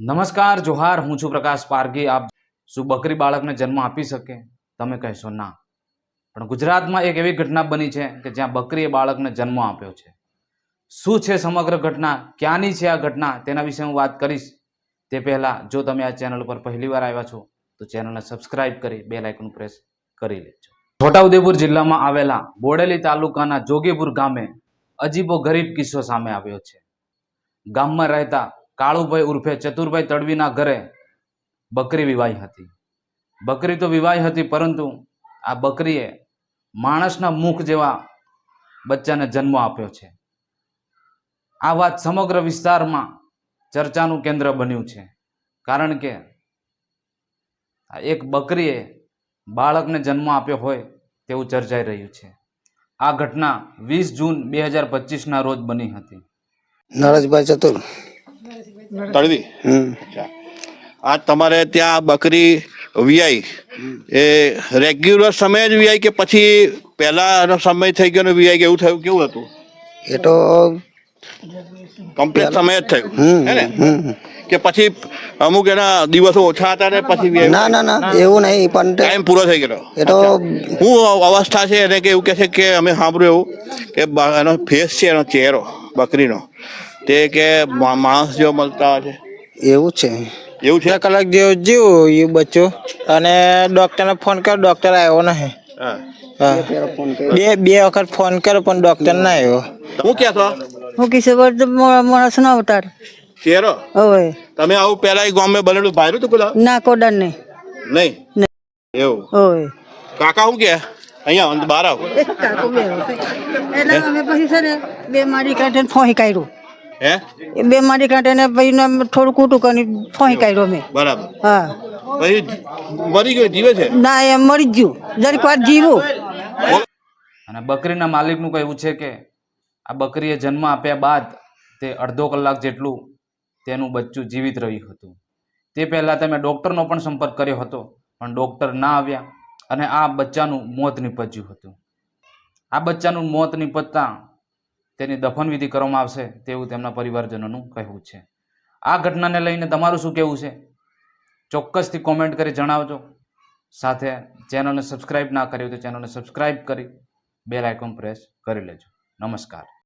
નમસ્કાર, જોહાર. હું છું પ્રકાશ પારગી આપ શું બકરી બાળકને જન્મ આપી શકે? તમે કહેશો ના. પણ ગુજરાતમાં એક એવી ઘટના બની છે કે જ્યાં બકરીએ બાળકને જન્મ આપ્યો છે. શું છે સમગ્ર ઘટના? ક્યાંની છે આ ઘટના? તેના વિશે હું વાત કરીશ. તે પહેલાં જો તમે આ ચેનલ પર પહેલીવાર આવ્યા છો, તો ચેનલને સબસ્ક્રાઇબ કરી બે લાઇકન પ્રેસ કરી લેજો. છોટાઉદેપુર જિલ્લામાં આવેલા બોડેલી તાલુકાના જોગીપુર ગામે અજીબો ગરીબ કિસ્સો સામે આવ્યો છે. ગામમાં રહેતા કાળુભાઈ ઉર્ફે ચતુરભાઈ તડવીના ઘરે બકરી વિવાહી હતી. બકરી તો વિવાહી હતી, પરંતુ આ બકરીએ માણસના મુખ જેવા બચ્ચાને જન્મ આપ્યો છે. આ વાત સમગ્ર વિસ્તારમાં ચર્ચાનું કેન્દ્ર બન્યું છે. કારણ કે એક બકરીએ બાળકને જન્મ આપ્યો હોય તેવું ચર્ચાઈ રહ્યું છે. આ ઘટના વીસ જૂન બે હજાર પચીસના રોજ બની હતી. નરેશભાઈ ચતુર. તળવી? અચ્છા. આ તમારે ત્યાં બકરી વીઆઈ એ રેગ્યુલર સમય જ વીઆઈ કે પછી પહેલાનો સમય થઈ ગયો ને વીઆઈ કે એવું થયું? કેવું હતું? એ તો કમ્પ્લીટ સમય જ થયું. હે ને? કે પછી અમુક એના દિવસો ઓછા હતા ને પછી ના ના ના એવું નહીં પણ ટાઈમ પૂરો થઈ ગયો એ તો હું અવસ્થા છે એને કે એવું કહે છે કે અમે સાંભળ્યું એવું કે બ- એનો ફેસ છે એનો ચહેરો બકરીનો. તે કે મા- માણસ જેવો મળતા હોય છે. એવું છે. એવું છે? કલાક જેવું જીવું એ બચ્યો અને ડોક્ટરને ફોન કર્યો ડોક્ટર આવ્યો નહીં. હા. હા. બે બે વખત ફોન કર્યો પણ ડોક્ટર ના આવ્યો. હું ક્યાં છો? હું કિશોર માણસ નો અવતાર. ચહેરો હવે. તમે આવું પેલા એ ગામમાં બનેલું ભાયરું તું પેલા? ના કોડર ને નહીં? એવું. હવે. કાકા શું કે? અહીંયા અંદર બહાર આવો. એટલે અમે પછી છે ને બે મારી કાંઠે ફોહી કાઢ્યું હે? એ બે મારી કાંઠે ને પછી ને અમે થોડું કૂટું કરી ફોઈ કાઢ્યો મેં બરાબર. હા. ભાઈ મરી ગયો જીવે છે? ના એ મરી ગયું. જરીક વાર જીવું. અને બકરીના માલિકનું કહેવું છે કે આ બકરીએ જન્મ આપ્યા બાદ તે અડધો કલાક જેટલું તેનું બચ્ચું જીવિત રહ્યું હતું. તે પહેલાં તમે ડૉક્ટરનો પણ સંપર્ક કર્યો હતો પણ ડૉક્ટર ના આવ્યા અને આ બચ્ચાનું મોત નીપજ્યું હતું. આ બચ્ચાનું મોત નીપજતા તેની દફનવિધિ કરવામાં આવશે તેવું તેમના પરિવારજનોનું કહેવું છે. આ ઘટનાને લઈને તમારું શું કહેવું છે? ચોક્કસથી કોમેન્ટ કરી જણાવજો. સાથે ચેનલને સબસ્ક્રાઈબ ના કરી તો ચેનલને સબસ્ક્રાઈબ કરી બેલ આઇકોન પ્રેસ કરી લેજો. નમસ્કાર.